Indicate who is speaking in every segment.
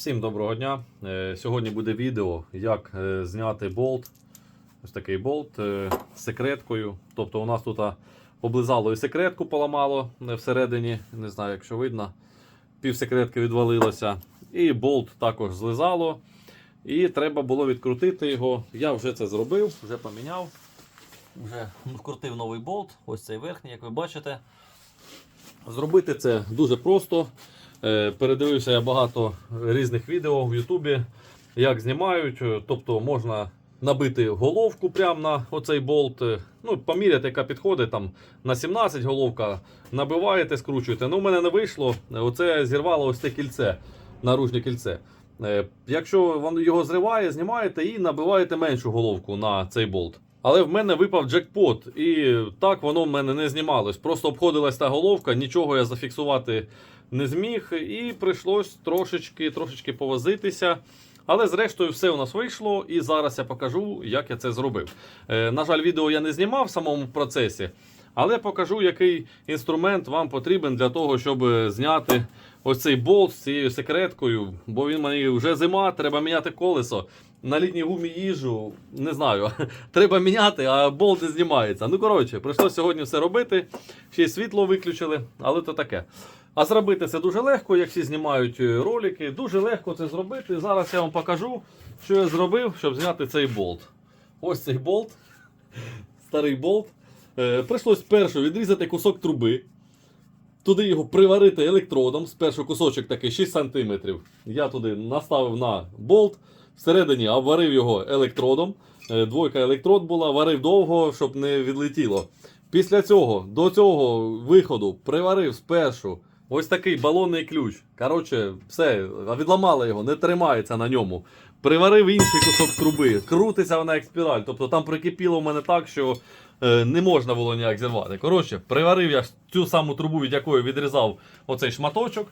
Speaker 1: Всім доброго дня. Е, Сьогодні буде відео, як е, зняти болт. Ось такий болт е, з секреткою. Тобто у нас тут облизало і секретку поламало всередині, не знаю, якщо видно. Пів секретки відвалилося. І болт також злизало. І треба було відкрутити його. Я вже це зробив, вже поміняв. Вже вкрутив новий болт, ось цей верхній, як ви бачите. Зробити це дуже просто. Е, Передивився я багато різних відео в Ютубі, як знімають. Е, Тобто можна набити головку прямо на оцей болт. е, Ну, поміряти, яка підходить там на 17 головка. Набиваєте, скручуєте. Ну, у мене не вийшло. Оце зірвало ось це кільце, наружне кільце. Якщо воно його зриває, знімаєте і набиваєте меншу головку на цей болт. Але в мене випав джекпот, і так воно в мене не знімалось. Просто обходилась та головка, нічого я зафіксувати не зміг, і прийшлось трошечки, трошечки повозитися. Але зрештою все у нас вийшло, і зараз я покажу, як я це зробив. Е, на жаль, відео я не знімав в самому процесі, але покажу, який інструмент вам потрібен для того, щоб е, зняти ось цей болт з цією секреткою. Бо він мені вже зима, треба міняти колесо. На літній гумі їжу, не знаю, треба міняти, а болт не знімається. Ну, коротше, прийшлося сьогодні все робити. Ще й світло виключили, але то таке. А зробити це дуже легко, як всі знімають е, ролики. Дуже легко це зробити. Зараз я вам покажу, що я зробив, щоб зняти цей болт. Ось цей болт, старий болт. Е, прийшлось першу відрізати кусок труби. Туди його приварити електродом. Спершу кусочок такий 6 см. Я туди наставив на болт. Всередині обварив його електродом. Е, Двойка електрод була, варив довго, щоб не відлетіло. Після цього до цього виходу приварив спершу ось такий балонний ключ. Коротше, все, відламали його, не тримається на ньому. Приварив інший кусок труби, крутиться вона як спіраль. Тобто там прикипіло в мене так, що е, не можна було ніяк зірвати. Коротше, приварив я цю саму трубу, від якої відрізав оцей шматочок.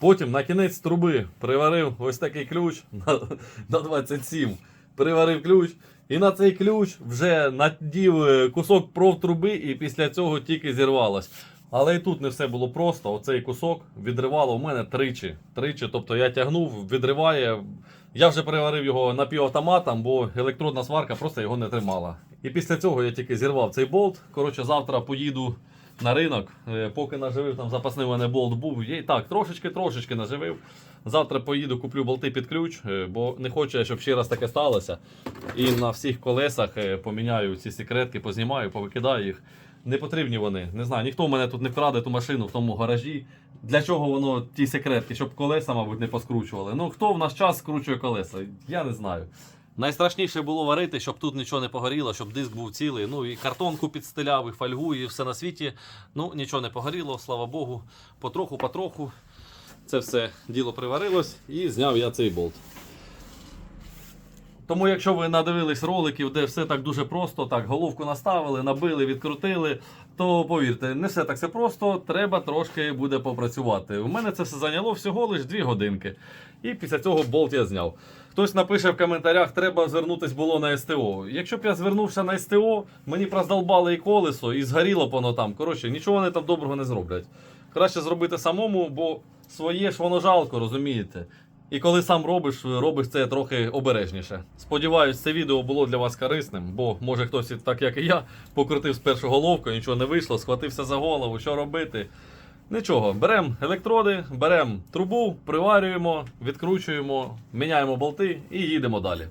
Speaker 1: Потім на кінець труби приварив ось такий ключ на, на 27. Приварив ключ. І на цей ключ вже надів е, кусок профтруби, і після цього тільки зірвалось. Але і тут не все було просто. Оцей кусок відривало у мене тричі. Тричі. Тобто я тягнув, відриває. Я вже приварив його напівавтоматом, бо електродна сварка просто його не тримала. І після цього я тільки зірвав цей болт. Коротше, завтра поїду на ринок. Е, Поки наживив, там запасний у мене болт був. Я і так, трошечки-трошечки наживив. Завтра поїду, куплю болти під ключ, е, бо не хочу, щоб ще раз таке сталося. І на всіх колесах е, поміняю ці секретки, познімаю, повикидаю їх. Не потрібні вони. Не знаю, ніхто в мене тут не вкраде ту машину в тому гаражі. Для чого воно ті секретки? Щоб колеса, мабуть, не поскручували. Ну хто в наш час скручує колеса? Я не знаю. Найстрашніше було варити, щоб тут нічого не погоріло, щоб диск був цілий. Ну і картонку підстеляв, і фольгу, і все на світі. Ну нічого не погоріло, слава Богу. Потроху, потроху. Це все діло приварилось і зняв я цей болт. Тому, якщо ви надивились роликів, де все так дуже просто, так головку наставили, набили, відкрутили, то повірте, не все так все просто, треба трошки буде попрацювати. У мене це все зайняло всього лише 2 годинки. І після цього болт я зняв. Хтось напише в коментарях, треба звернутися було на СТО. Якщо б я звернувся на СТО, мені проздолбали і колесо, і згоріло б воно там. Коротше, нічого вони там доброго не зроблять. Краще зробити самому, бо своє ж воно жалко, розумієте. І коли сам робиш, робиш це трохи обережніше. Сподіваюсь, це відео було для вас корисним, бо може хтось, так як і я, покрутив спершу головку, нічого не вийшло, схватився за голову, що робити. Нічого, беремо електроди, беремо трубу, приварюємо, відкручуємо, міняємо болти і їдемо далі.